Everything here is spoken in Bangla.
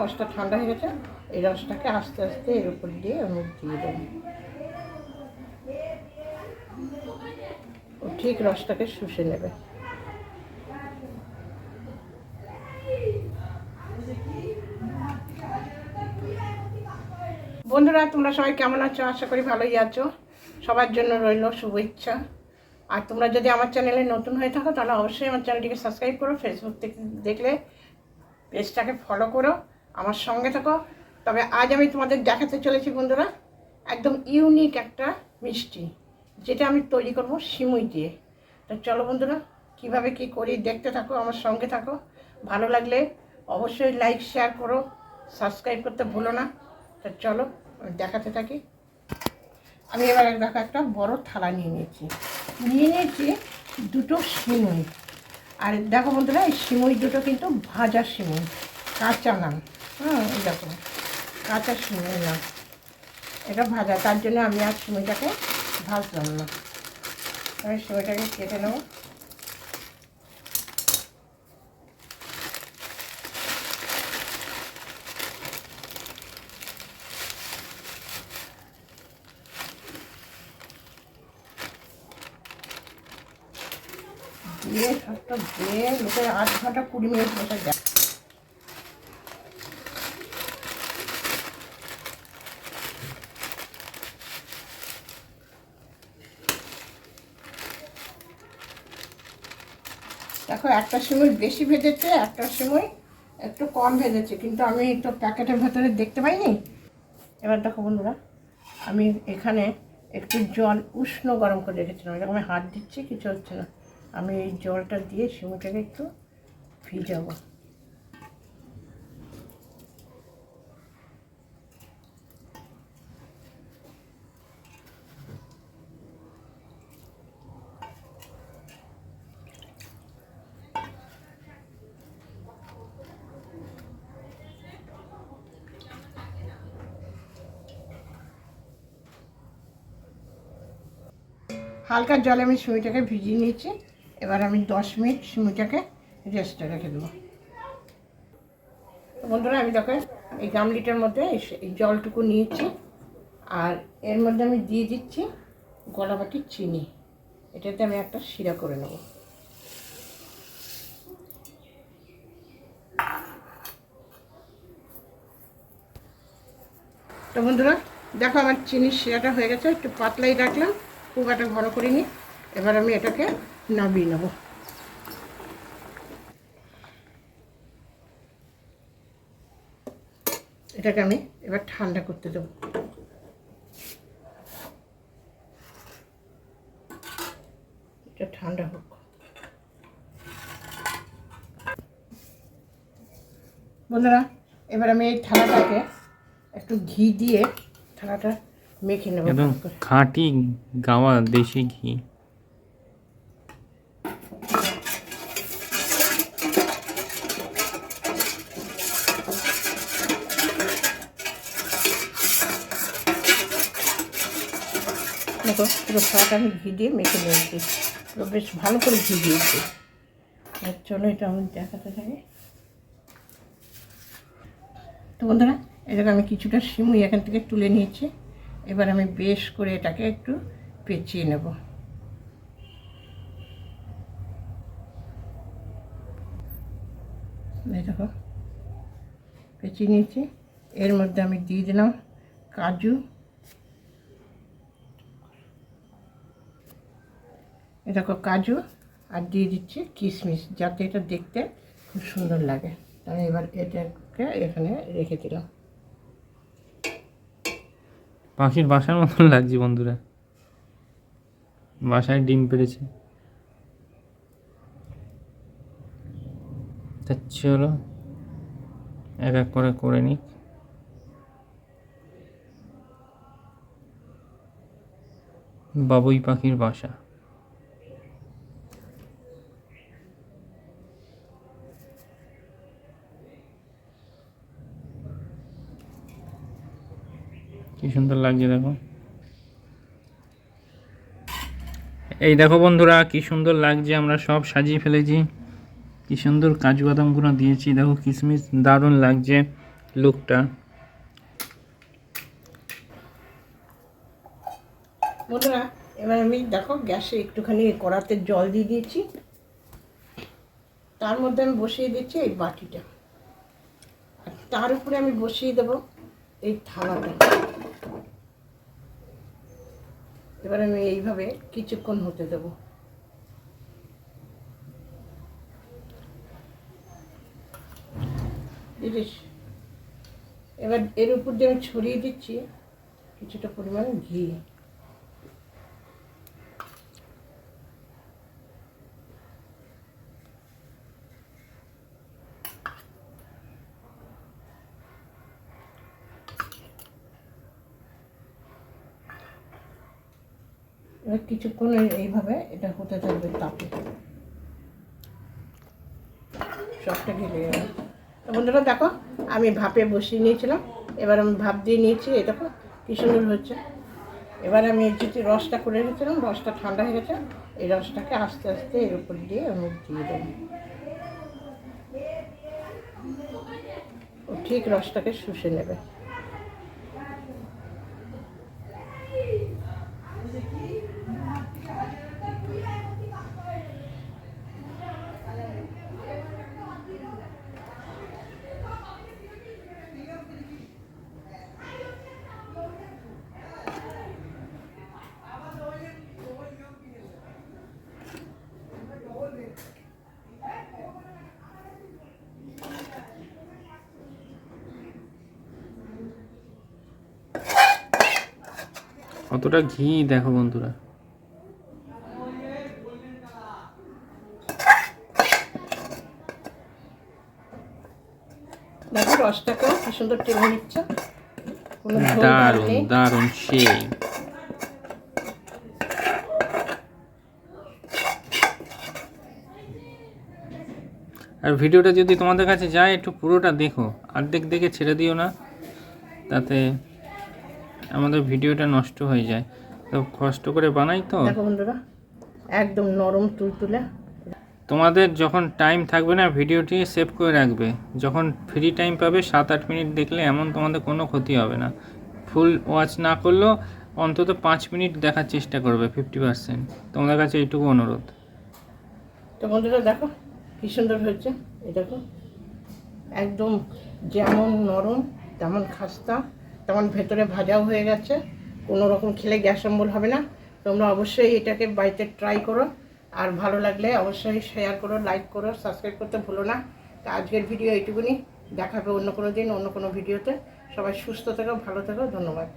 রসটা ঠান্ডা হয়ে গেছে, এই রসটাকে আস্তে আস্তে এর উপর দিয়ে আমি দিয়ে দেবো। ও ঠিক রসটাকে শুষে নেবে। বন্ধুরা, তোমরা সবাই কেমন আছো? আশা করি ভালোই আছো। সবার জন্য রইল শুভেচ্ছা। আর তোমরা যদি আমার চ্যানেলে নতুন হয়ে থাকো, তাহলে অবশ্যই আমার চ্যানেলটিকে সাবস্ক্রাইব করো ফেসবুক থেকে দেখলে পেজটাকে ফলো করো। আমার সঙ্গে থাকো। তবে আজ আমি তোমাদের দেখাতে চলেছি বন্ধুরা, একদম ইউনিক একটা মিষ্টি, যেটা আমি তৈরি করব সিমুই দিয়ে। তো চলো বন্ধুরা, কীভাবে কি করি দেখতে থাকো, আমার সঙ্গে থাকো। ভালো লাগলে অবশ্যই লাইক শেয়ার করো সাবস্ক্রাইব করতে ভুলো না। তো চলো দেখাতে থাকি। আমি এবার দেখো একটা বড় থালা নিয়ে নিয়েছি। নিয়ে নিয়েছি দুটো সিমুই। আর দেখো বন্ধুরা, এই সিমুই দুটো কিন্তু ভাজা সিমুই, কাঁচা নাম হ্যাঁ দেখো। কাঁচা সিমুই নাম এটা ভাজা, তার জন্য আমি আর সিমুইটাকে ভাজলাম না। আমি সিমুইটাকে কেটে নেব। দিয়ে সবটা দিয়ে লোকের আধ ঘণ্টা কুড়ি মিনিট বসে দেখো, একটা সময় বেশি ভেজেছে, একটা সময় একটু কম ভেজেছে, কিন্তু আমি তো প্যাকেটের ভেতরে দেখতে পাইনি। এবার দেখো বন্ধুরা, আমি এখানে একটু জল উষ্ণ গরম করে রেখেছিলাম, এরকম হাত দিচ্ছি, কিছু হচ্ছে না। আমি এই জলটা দিয়ে সিমুটাকে একটু ভিজাবো। হালকা জলে আমি সিমিটাকে ভিজিয়ে নিয়েছি। এবার আমি দশ মিনিট সিমিটাকে রেস্টে রেখে দেবো। বন্ধুরা, আমি দেখো, এই গামলিটার মধ্যে এই জলটুকু নিয়েছি। আর এর মধ্যে আমি দিয়ে দিচ্ছি গলাবাটি চিনি। এটাতে আমি একটা শিরা করে নেব। তো বন্ধুরা, দেখো আমার চিনির শিরাটা হয়ে গেছে, একটু পাতলাই রাখলাম। খুব একটা করে করিনি এবার আমি এটাকে নামিয়ে নেব। এটাকে আমি এবার ঠান্ডা করতে দেবো। এটা ঠান্ডা হোক। বন্ধুরা, এবার আমি এই থালাটাকে একটু ঘি দিয়ে, থালাটা মেখে নেব একদম খাঁটি গাওয়া দেশি ঘি। দেখো পুরো ফ্রাটা আমি ঘি দিয়ে মেখে নিয়েছি। পুরো বেশ ভালো করে ঘি দিয়েছি। চলো এটা আমি দেখাতে থাকি। তো বন্ধুরা এটাকে আমি কিছুটা সিমুই এখান থেকে তুলে নিয়েছি। এবার আমি বেশ করে এটাকে একটু পেঁচিয়ে নেব। দেখো, পেঁচিয়ে নিয়েছি। এর মধ্যে আমি দিয়ে দিলাম কাজু। এ দেখো, কাজু আর দিয়ে দিচ্ছি কিশমিশ, যাতে এটা দেখতে খুব সুন্দর লাগে। আমি এবার এটাকে এখানে রেখে দিলাম। পাখির বাসার মতন লাগছে বন্ধুরা। বাসায় ডিম পেড়েছে। চলো, এক এক করে করে নিক। বাবুই পাখির বাসা। কি সুন্দর লাগছে দেখো। এই দেখো বন্ধুরা, কি সুন্দর লাগছে, আমরা সব সাজিয়ে ফেলেছি। কি সুন্দর কাজু বাদামগুলো দিয়েছি, দেখো কিশমিশ দারুণ লাগছে লুকটা। বন্ধুরা, এবার আমি দেখো গ্যাসে একটুখানি কড়াতে জল দিয়ে দিয়েছি। তার মধ্যে আমি বসিয়ে দিচ্ছি এই বাটিটা। তার উপরে আমি বসিয়ে দেব এই থালাটা। এবার আমি এইভাবে কিছুক্ষণ হতে দেব। এবার এর উপর দিয়ে আমি ছড়িয়ে দিচ্ছি, কিছুটা পরিমাণ ঘি। এবার কিছুক্ষণ এইভাবে এটা হতে থাকবে তাপে। সবটা গেলে যাবে বন্ধুরা, দেখো, আমি ভাপে বসিয়ে নিয়েছিলাম। এবার আমি ভাপ দিয়ে নিয়েছি, এই দেখো, কী সুন্দর হচ্ছে। এবার আমি যে রসটা করে রেখেছিলাম রসটা ঠান্ডা হয়ে গেছে, এই রসটাকে আস্তে আস্তে এর উপর দিয়ে আমি দিয়ে দেবো। ঠিক রসটাকে শুষে নেবে। কতটা ঘি দেখো বন্ধুরা। দেখো রসটাকেও কি সুন্দর টেনে নিচ্ছে। কোনো ঝোল ভাব দারুণ দারুণ সেই আর ভিডিওটা যদি তোমাদের কাছে যায় একটু পুরোটা দেখো। অর্ধেক দেখে ছেড়ে দিও না। তাতে আমাদের ভিডিওটা নষ্ট হয়ে যায়। তো কষ্ট করে বানাই তো। দেখো বন্ধুরা একদম নরম তুলতুলে। তোমাদের যখন টাইম থাকবে না ভিডিওটি সেভ করে রাখবে। যখন ফ্রি টাইম পাবে সাত আট মিনিট দেখলে এমন তোমাদের কোনো ক্ষতি হবে না। ফুল ওয়াচ না করলেও অন্তত পাঁচ মিনিট দেখার চেষ্টা করবে ফিফটি পার্সেন্ট তোমাদের কাছে এইটুকু অনুরোধ। তো বন্ধুরা দেখো কি সুন্দর হয়েছে। এই দেখো একদম যেমন নরম তেমন খাস্তা। তেমন ভেতরে ভাজাও হয়ে গেছে। কোনো রকম খেলে গ্যাস অম্বল হবে না। তোমরা অবশ্যই এটাকে বাড়িতে ট্রাই করো। আর ভালো লাগলে অবশ্যই শেয়ার করো লাইক করো সাবস্ক্রাইব করতে ভুলো না। তো আজকের ভিডিও এইটুকুনি। দেখাবে অন্য কোনো দিন, অন্য কোনো ভিডিওতে সবাই সুস্থ থেকো, ভালো থেকো, ধন্যবাদ।